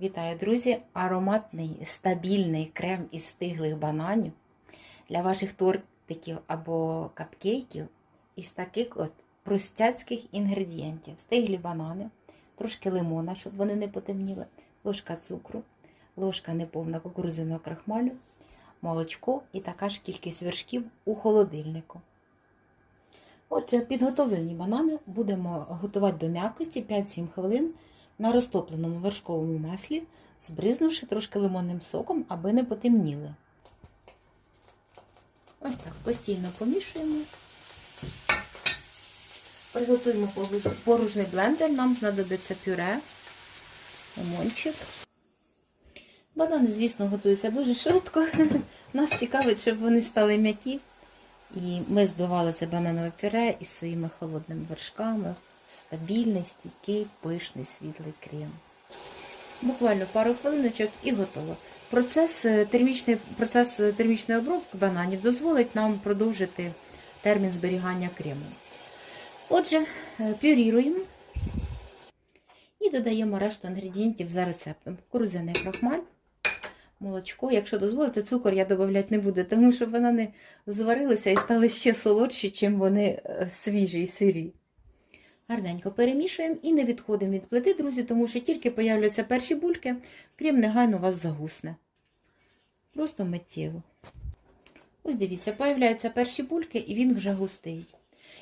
Вітаю, друзі! Ароматний стабільний крем із стиглих бананів для ваших тортиків або капкейків із таких от простяцьких інгредієнтів: стиглі банани, трошки лимона, щоб вони не потемніли, ложка цукру, ложка неповна кукурудзяного крахмалю, молочко і така ж кількість вершків у холодильнику. Отже, підготовлені банани будемо готувати до м'якості 5-7 хвилин на розтопленому вершковому маслі, збризнувши трошки лимонним соком, аби не потемніли. Ось так постійно помішуємо. Приготуємо порожній блендер, нам знадобиться пюре, лимончик. Банани, звісно, готуються дуже швидко. Нас цікавить, щоб вони стали м'які. І ми збивали це бананове пюре із своїми холодними вершками. Стабільний, стійкий, пишний, світлий крем. Буквально пару хвилиночок і готово. Процес, термічний, процес термічної обробки бананів дозволить нам продовжити термін зберігання крему. Отже, пюріруємо і додаємо решту інгредієнтів за рецептом. Кукурудзяний крахмаль, молочко. Якщо дозволите, цукор я додавати не буду, тому що банани зварилися і стали ще солодші, чим вони свіжі і сирі. Гарненько перемішуємо і не відходимо від плити, друзі, тому що тільки появляться перші бульки, крем негайно у вас загусне. Просто миттєво. Ось дивіться, появляються перші бульки, і він вже густий.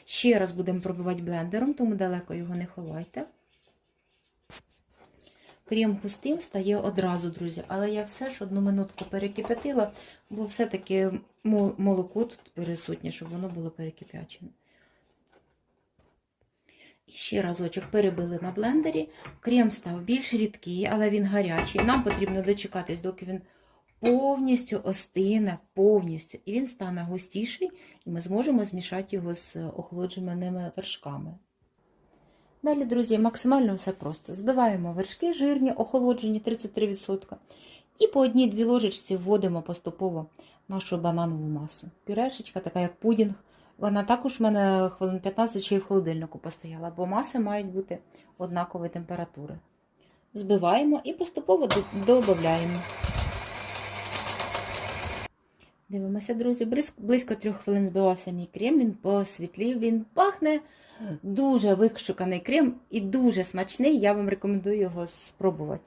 Ще раз будемо пробивати блендером, тому далеко його не ховайте. Крем густим стає одразу, друзі, але я все ж одну минутку перекипятила, бо все-таки молоко тут присутнє, щоб воно було перекипячене. І ще разочок перебили на блендері. Крем став більш рідкий, але він гарячий. Нам потрібно дочекатись, доки він повністю остине, повністю. І він стане густіший, і ми зможемо змішати його з охолодженими вершками. Далі, друзі, максимально все просто. Збиваємо вершки жирні, охолоджені 33%. І по одній-дві ложечці вводимо поступово нашу бананову масу. Пюрешечка, така як пудінг. Вона також в мене хвилин 15 ще й в холодильнику постояла, бо маси мають бути однакової температури. Збиваємо і поступово додаємо. Дивимося, друзі, близько трьох хвилин збивався мій крем, він посвітлів, він пахне дуже вишуканий крем і дуже смачний. Я вам рекомендую його спробувати.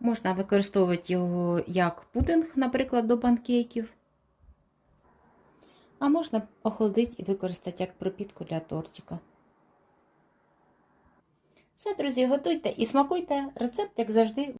Можна використовувати його як пудинг, наприклад, до панкейків. А можна охолодити і використати як пропітку для тортика. Все, друзі, готуйте і смакуйте. Рецепт, як завжди,